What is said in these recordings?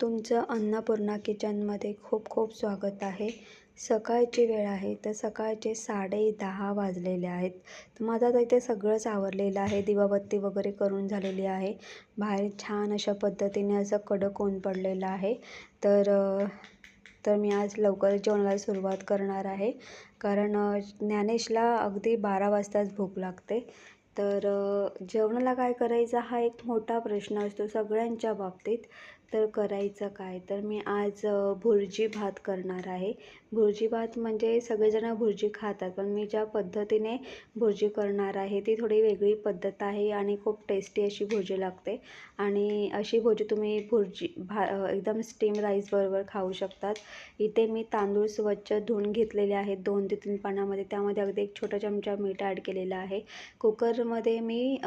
तुमचं अन्नपूर्णा किचनमध्ये खूप खूप स्वागत आहे. सकाळची वेळ आहे तर सकाळचे साडे दहा वाजलेले आहेत. तर माझं आता इथे सगळंच आवरलेलं आहे. दिवाबत्ती वगैरे करून झालेली आहे. बाहेर छान अशा पद्धतीने असं कडक ऊन पडलेलं आहे. तर तर मी आज लवकर जेवणाला सुरुवात करणार आहे. कारण ज्ञानेशला अगदी बारा वाजताच भूक लागते. तर जेवणाला काय करायचा हा एक मोठा प्रश्न असतो सगळ्यांच्या बाबतीत. तर करायचं काय? तर मी आज भुर्जी भात करणार आहे. भुर्जी भात म्हणजे सगळेजण भुर्जी खातात पण मी ज्या पद्धतीने भुर्जी करणार आहे ती थोडी वेगळी पद्धत आहे आणि खूप टेस्टी अशी भुर्जी लागते. आणि अशी भुर्जी तुम्ही भुर्जी भा एकदम स्टीम राईसबरोबर खाऊ शकतात. इथे मी तांदूळ स्वच्छ धुवून घेतलेले आहेत दोन ते तीन पाण्यामध्ये त्यामध्ये अगदी एक छोटा चमचा मीठ ॲड केलेलं आहे. कुकरमध्ये मी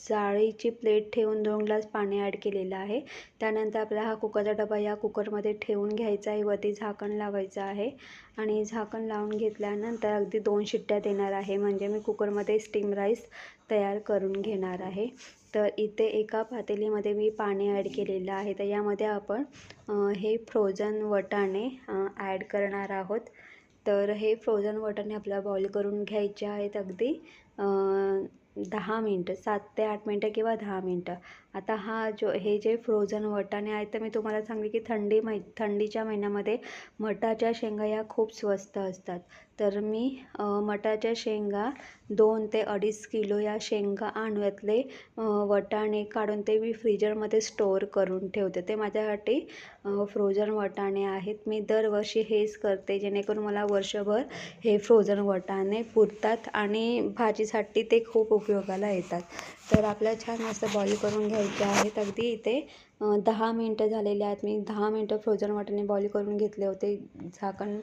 जाळीची प्लेट ठेवून दोन ग्लास पाणी ॲड केलेलं आहे. त्यानंतर आपला हा कुकरचा डबा या कुकरमध्ये ठेवून घ्यायचा आहे. वरती झाकण लावायचं आहे. आणि झाकण लावून घेतल्यानंतर अगदी दोन शिट्ट्या देणार आहे. म्हणजे मी कुकरमध्ये स्टीम राईस तयार करून घेणार आहे. तर इथे एका पातेलीमध्ये मी पाणी ॲड केलेलं आहे. तर यामध्ये आपण हे फ्रोझन वटाणे ॲड करणार आहोत. तर हे फ्रोझन वटाणे आपल्याला बॉईल करून घ्यायचे आहेत अगदी. दहा मिनटं सात ते आठ मिनटं किंवा दहा मिनटं आता हा जो हे जे फ्रोझन वटाणे आहेत तर मी तुम्हाला सांगले की थंडी मै थंडीच्या महिन्यामध्ये मटाच्या शेंगा या खूप स्वस्त असतात. तर मी मठाच्या शेंगा दोन ते अडीच किलो या शेंगा आणव्यातले वटाणे काढून ते मी फ्रीजरमध्ये स्टोअर करून ठेवते. ते माझ्यासाठी फ्रोझन वटाणे आहेत. मी दरवर्षी हेच करते जेणेकरून मला वर्षभर हे फ्रोझन वटाणे पुरतात आणि भाजीसाठी ते खूप उपयोगाला येतात. तर आपल्याला छान मस्त बॉईल करून घ्यायचे आहेत. अगदी इथे दहा मिनटं झालेले आहेत. मी दहा मिनटं फ्रोझन वॉटरने बॉईल करून घेतले होते. झाकण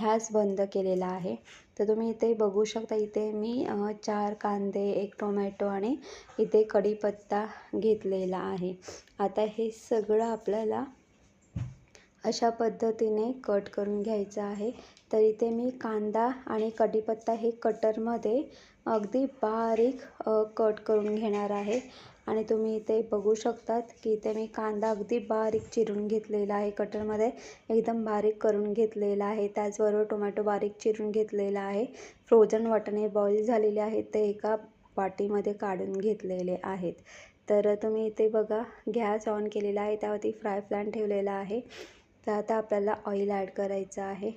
गॅस बंद केलेला आहे. तर तुम्ही इथे बघू शकता इथे मी चार कांदे एक टोमॅटो आणि इथे कढीपत्ता घेतलेला आहे. आता हे सगळं आपल्याला अशा पद्धतीने कट करून घ्यायचं आहे. तर इथे मी कांदा आणि कढीपत्ता हे कटरमध्ये अगदी बारीक कट करून घेणार आहे. आणि तुम्ही इथे बघू शकतात की इथे मी कांदा अगदी बारीक चिरून घेतलेला आहे. कटरमध्ये एकदम बारीक करून घेतलेला आहे. त्याचबरोबर टोमॅटो बारीक चिरून घेतलेला आहे. फ्रोझन वाटाणे बॉईल झालेले आहेत. ते एका वाटीमध्ये काढून घेतलेले आहेत. तर तुम्ही इथे बघा गॅस ऑन केलेला आहे. त्यावरती फ्राय पॅन ठेवलेला आहे. तर आता आपल्याला ऑइल ॲड करायचं आहे.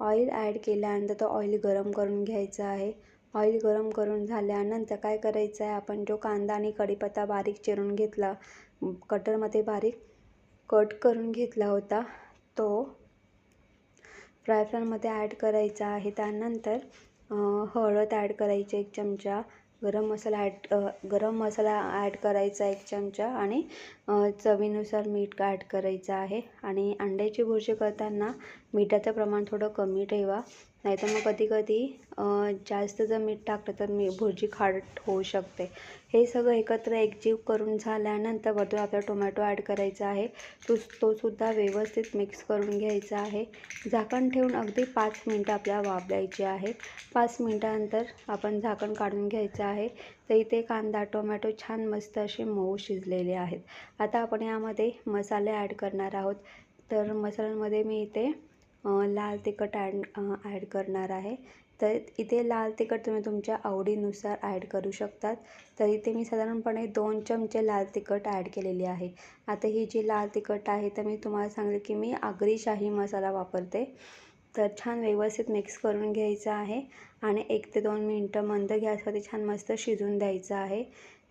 ऑइल ॲड केल्यानंतर तो ऑइल गरम करून घ्यायचा आहे. ऑइल गरम करून झाल्यानंतर काय करायचं आहे? आपण जो कांदा आणि कढीपत्ता बारीक चिरून घेतला कटरमध्ये बारीक कट करून घेतला होता तो फ्राय पॅनमध्ये ॲड करायचा आहे. त्यानंतर हळद ॲड करायची एक चमचा. गरम मसाला ॲड गरम मसाला ॲड करायचा एक चमचा आणि चवीनुसार मीठ ॲड करायचं आहे. आणि अंड्याची भुर्जी करताना मिठाचं प्रमाण थोडं कमी ठेवा. नाहीतर मग कधी कधी जास्त जर मीठ टाकलं तर मी भुर्जी खारट होऊ शकते. हे सगळं एकत्र एकजीव करून झाल्यानंतर वरतून आपल्याला टोमॅटो ॲड करायचा आहे. तो तोसुद्धा व्यवस्थित मिक्स करून घ्यायचा आहे. झाकण ठेवून अगदी पाच मिनटं आपल्याला वापरायची आहे. पाच मिनटानंतर आपण झाकण काढून घ्यायचं आहे. तर इथे कांदा टोमॅटो छान मस्त असे मऊ शिजलेले आहेत. आता आपण यामध्ये मसाले ॲड करणार आहोत. तर मसाल्यांमध्ये मी इथे लाल तिखट ॲड ॲड करणार आहे. तर इथे लाल तिखट तुम्ही तुमच्या आवडीनुसार ॲड करू शकतात. तर इथे मी साधारणपणे दोन चमचे लाल तिखट ॲड केलेली आहे. आता ही जी लाल तिखट आहे तर मी तुम्हाला सांगेल की मी आगरी शाही मसाला वापरते. तर छान व्यवस्थित मिक्स करून घ्यायचं आहे आणि एक ते दोन मिनटं मंद गॅसवरती छान मस्त शिजून द्यायचं आहे.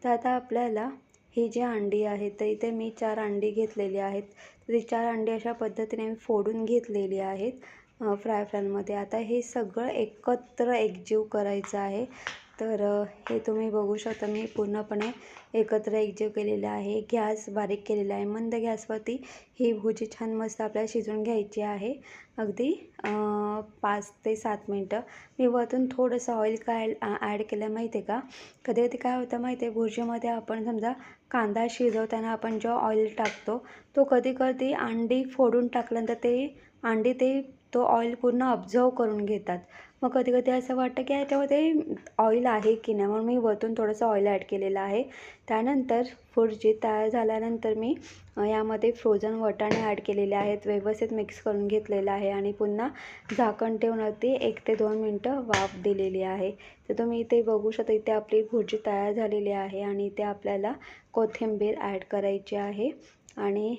तर आता आपल्याला ही जी अंडी आहे तर इथे मी चार अंडी घेतलेली आहेत. तर ती चार अंडी अशा पद्धतीने मी फोडून घेतलेली आहेत फ्राय पॅनमध्ये आता हे सगळं एकत्र एकजीव करायचं आहे. तर हे तुम्ही बघू शकता मी पूर्णपणे एकत्र एकजीव केलेलं आहे. गॅस बारीक केलेला आहे. मंद गॅसवरती ही भुजी छान मस्त आपल्याला शिजवून घ्यायची आहे. अगदी पाच ते सात मिनटं. मी वरतून थोडंसं ऑइल काय ॲड केलं. माहिती आहे का? कधी कधी काय होतं माहिती आहे? भुर्जीमध्ये आपण समजा कांदा शिजवताना आपण जो ऑइल टाकतो तो कधी कधी अंडी फोडून टाकल्यानंतर ते अंडी ते तो ऑइल पूर्ण ऑब्झर्व करून घेतात. मग कधी कधी असं वाटतं की याच्यामध्ये ऑइल आहे की नाही? म्हणून मी वरतून थोडंसं ऑइल ॲड केलेलं आहे. त्यानंतर भुर्जी तयार झाल्यानंतर मी यामध्ये फ्रोझन वटाणे ॲड केलेले आहेत. व्यवस्थित मिक्स करून घेतलेलं आहे आणि पुन्हा झाकण ठेवून एक ते दोन मिनटं वाफ दिलेली आहे. तर तुम्ही इथे बघू शकता इथे आपली भुर्जी तयार झालेली आहे आणि इथे आपल्याला कोथिंबीर ॲड करायची आहे. आणि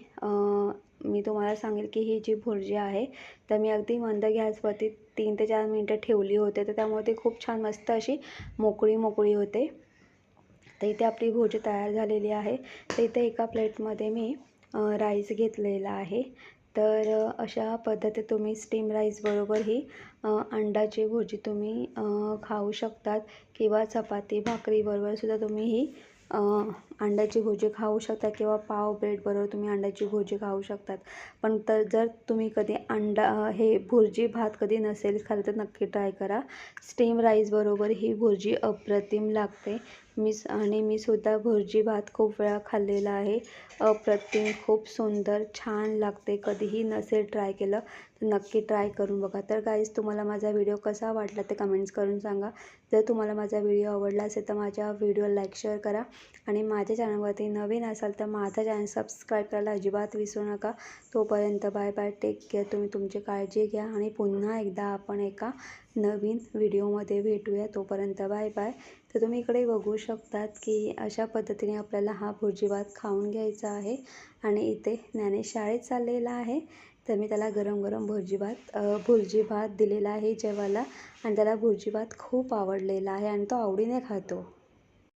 मी तुम्हाला सांगेल की ही जी भुर्जी आहे तर मी अगदी मंद गॅसवरती तीन ते चार मिनटं ठेवली होते तर त्यामुळे ती खूप छान मस्त अशी मोकळी मोकळी होते. तर इथे आपली भुर्जी तयार झालेली आहे. तर इथे एका प्लेटमध्ये मी राईस घेतलेला आहे. तर अशा पद्धती तुम्ही स्टीम राईसबरोबर ही अंडाची भुर्जी तुम्ही खाऊ शकतात किंवा चपाती भाकरीबरोबरसुद्धा तुम्ही ही अंड्याची भुर्जी खाऊ शकता किंवा पाव ब्रेडबरोबर तुम्ही अंड्याची भुर्जी खाऊ शकतात. पण तर जर तुम्ही कधी अंडा हे भुर्जी भात कधी नसेल खाली तर नक्की ट्राय करा. स्टीम राईसबरोबर ही भुर्जी अप्रतिम लागते. मी आणि मी सुद्धा भुर्जी भात खूप वेळा खाल्लेला आहे. अप्रतिम खूप सुंदर छान लागते. कधीही नसेल ट्राय केलं तर नक्की ट्राय करून बघा. तर गाईज तुम्हाला माझा व्हिडिओ कसा वाटला ते कमेंट्स करून सांगा. जर तुम्हाला माझा व्हिडिओ आवडला असेल तर माझ्या व्हिडिओ लाईक शेअर करा. आणि माझ्या चॅनलवरती नवीन असाल तर माझा चॅनल सबस्क्राईब करायला अजिबात विसरू नका. तोपर्यंत बाय बाय टेक केअर. तुम्ही तुमची काळजी घ्या आणि पुन्हा एकदा आपण एका नवीन व्हिडिओमध्ये भेटूया. तोपर्यंत बाय बाय. तर तुम्ही इकडे बघू शकतात की अशा पद्धतीने आपल्याला हा भुर्जी भात खाऊन घ्यायचा आहे आणि इथे ज्ञानेश शाळेत चाललेला आहे. तर मी त्याला गरम गरम भुर्जी भात भुर्जी भात दिलेला आहे जेवायला आणि त्याला भुर्जी भात खूप आवडलेला आहे आणि तो आवडीने खातो.